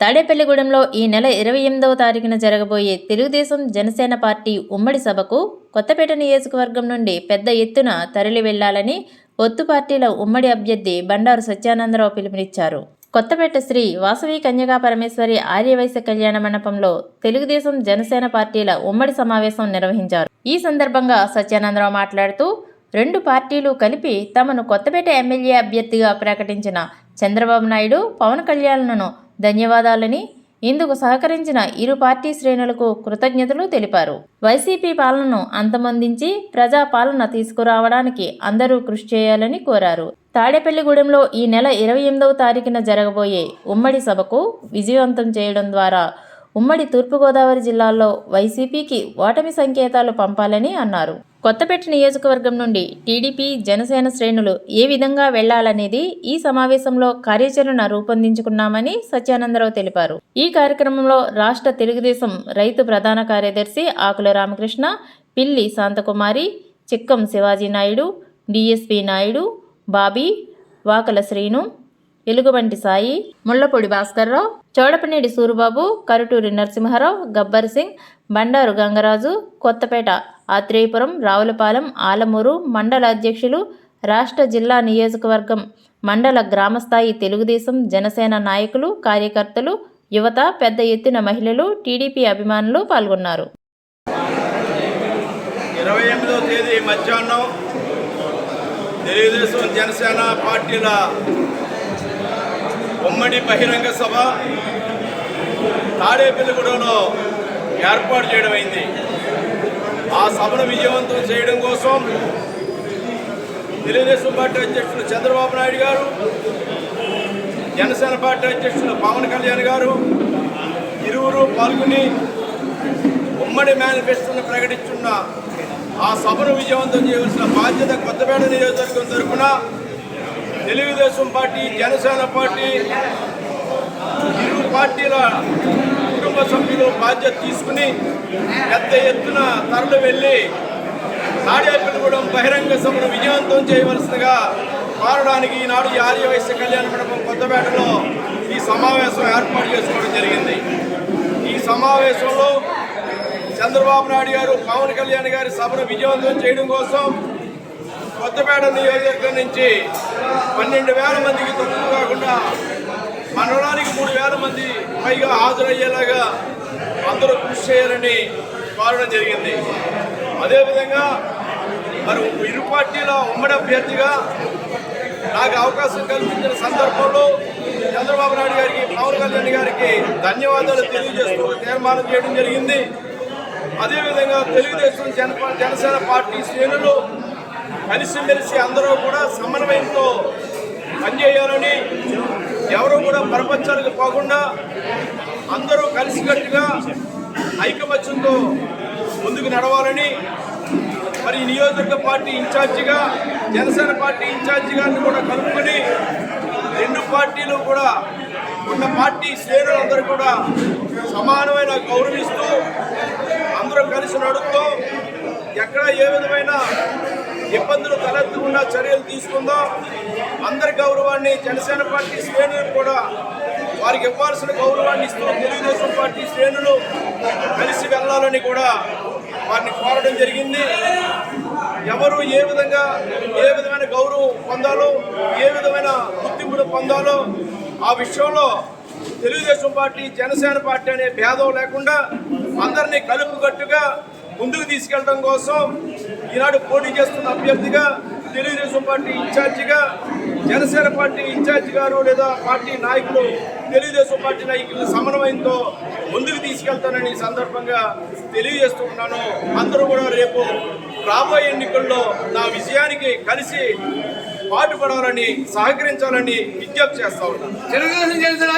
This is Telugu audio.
తాడేపల్లిగూడెంలో ఈ నెల ఇరవై ఎనిమిదవ తారీఖున జరగబోయే తెలుగుదేశం జనసేన పార్టీ ఉమ్మడి సభకు కొత్తపేట నియోజకవర్గం నుండి పెద్ద ఎత్తున తరలి వెళ్ళాలని ఒత్తు పార్టీల ఉమ్మడి అభ్యర్థి బండారు సత్యానందరావు పిలుపునిచ్చారు. కొత్తపేట శ్రీ వాసవి కన్యగా పరమేశ్వరి ఆర్యవైశ్య కళ్యాణ మండపంలో తెలుగుదేశం జనసేన పార్టీల ఉమ్మడి సమావేశం నిర్వహించారు. ఈ సందర్భంగా సత్యానందరావు మాట్లాడుతూ రెండు పార్టీలు కలిపి తమను కొత్తపేట ఎమ్మెల్యే అభ్యర్థిగా ప్రకటించిన చంద్రబాబు నాయుడు పవన్ కళ్యాణ్లను ధన్యవాదాలని ఇందుకు సహకరించిన ఇరు పార్టీ శ్రేణులకు కృతజ్ఞతలు తెలిపారు. వైసీపీ పాలనను అంతమొందించి ప్రజా పాలన తీసుకురావడానికి అందరూ కృషి చేయాలని కోరారు. తాడేపల్లిగూడెంలో ఈ నెల ఇరవై ఎనిమిదవ తారీఖున జరగబోయే ఉమ్మడి సభకు విజయవంతం చేయడం ద్వారా ఉమ్మడి తూర్పుగోదావరి జిల్లాల్లో వైసీపీకి ఓటమి సంకేతాలు పంపాలని అన్నారు. కొత్తపేట నియోజకవర్గం నుండి టీడీపీ జనసేన శ్రేణులు ఏ విధంగా వెళ్ళాలనేది ఈ సమావేశంలో కార్యాచరణ రూపొందించుకున్నామని సత్యానందరావు తెలిపారు. ఈ కార్యక్రమంలో రాష్ట్ర తెలుగుదేశం రైతు ప్రధాన కార్యదర్శి ఆకుల రామకృష్ణ పిల్లి శాంతకుమారి చిక్కం శివాజీ నాయుడు డిఎస్పి నాయుడు బాబీ వాకల శ్రీను ఎలుగుబంటి సాయి ముళ్ళపూడి భాస్కర్రావు చౌడపనేడి సూరిబాబు కరుటూరి నరసింహారావు గబ్బర్ సింగ్ బండారు గంగరాజు కొత్తపేట ఆత్రేయపురం రావులపాలెం ఆలమూరు మండల అధ్యక్షులు రాష్ట్ర జిల్లా నియోజకవర్గం మండల గ్రామస్థాయి తెలుగుదేశం జనసేన నాయకులు కార్యకర్తలు యువత పెద్ద ఎత్తున మహిళలు టీడీపీ అభిమానులు పాల్గొన్నారు. ఇరవై ఎనిమిదో తేదీ మధ్యాహ్నం తెలుగుదేశం జనసేన పార్టీల ఉమ్మడి బహిరంగ సభ తాడేపల్లిగూడలో ఏర్పాటు చేయడం అయింది. ఆ సభను విజయవంతం చేయడం కోసం తెలుగుదేశం పార్టీ అధ్యక్షులు చంద్రబాబు నాయుడు గారు జనసేన పార్టీ అధ్యక్షులు పవన్ కళ్యాణ్ గారు ఇరువురు పాల్గొని ఉమ్మడి మేనిఫెస్టోను ప్రకటించున్న ఆ సభను విజయవంతం చేయవలసిన బాధ్యత కొత్తపేట నియోజకవర్గం తరఫున తెలుగుదేశం పార్టీ జనసేన పార్టీ ఇరు పార్టీల కుటుంబ సభ్యులు బాధ్యత తీసుకుని పెద్ద ఎత్తున తరలి వెళ్ళి తాడేపల్లిగూడెం బహిరంగ సభను విజయవంతం చేయవలసిందిగా మారడానికి ఈనాడు ఈ ఆర్యవైశ్య కళ్యాణ మండపం కొత్తపేటలో ఈ సమావేశం ఏర్పాటు చేసుకోవడం జరిగింది. ఈ సమావేశంలో చంద్రబాబు నాయుడు గారు పవన్ కళ్యాణ్ గారి సభను విజయవంతం చేయడం కోసం కొత్తపేట నియోజకవర్గం నుంచి పన్నెండు వేల మందికి తక్కువ కాకుండా మనడానికి మూడు వేల మంది పైగా హాజరయ్యేలాగా అందరూ కృషి చేయాలని కోరడం జరిగింది. అదేవిధంగా మరి ఇరు పార్టీల ఉమ్మడి అభ్యర్థిగా నాకు అవకాశం కల్పించిన సందర్భంలో చంద్రబాబు నాయుడు గారికి పవన్ కళ్యాణ్ గారికి ధన్యవాదాలు తెలియజేస్తూ తీర్మానం చేయడం జరిగింది. అదేవిధంగా తెలుగుదేశం జన జనసేన పార్టీ శ్రేణులు కలిసిమెలిసి అందరూ కూడా సమన్వయంతో పనిచేయాలని ఎవరు కూడా పరపచ్చాలకు పోకుండా అందరూ కలిసికట్టుగా ఐకమత్యంతో ముందుకు నడవాలని మరి నియోజకవర్గ పార్టీ ఇన్ఛార్జిగా జనసేన పార్టీ ఇన్ఛార్జి గారిని కూడా కలుపుకొని రెండు పార్టీలు కూడా ఉన్న పార్టీ శ్రేణులందరూ కూడా సమానమైన గౌరవిస్తూ అందరూ కలిసి నడుస్తూ ఎక్కడ ఏ విధమైన ఇబ్బందులు తలెత్తకుండా చర్యలు తీసుకుందాం. అందరి గౌరవాన్ని జనసేన పార్టీ శ్రేణులు కూడా వారికి ఇవ్వాల్సిన గౌరవాన్ని ఇస్తూ తెలుగుదేశం పార్టీ శ్రేణులు కలిసి వెళ్ళాలని కూడా వారిని కోరడం జరిగింది. ఎవరు ఏ విధంగా ఏ విధమైన గౌరవం పొందాలో ఏ విధమైన గుర్తింపును పొందాలో ఆ విషయంలో తెలుగుదేశం పార్టీ జనసేన పార్టీ అనే భేదం లేకుండా అందరినీ కలుపుకట్టుగా ముందుకు తీసుకెళ్ళడం కోసం ఈనాడు పోటీ చేస్తున్న అభ్యర్థిగా తెలుగుదేశం పార్టీ ఇన్ఛార్జిగా జనసేన పార్టీ ఇన్ఛార్జి గారు లేదా పార్టీ నాయకులు తెలుగుదేశం పార్టీ నాయకుల సమన్వయంతో ముందుకు తీసుకెళ్తానని ఈ సందర్భంగా తెలియజేస్తున్నాను అందరూ కూడా రేపు రాబోయే ఎన్నికల్లో నా విజయానికి కలిసి పాటుపడాలని సహకరించాలని విజ్ఞప్తి చేస్తా ఉన్నాను. తెలుగుదేశం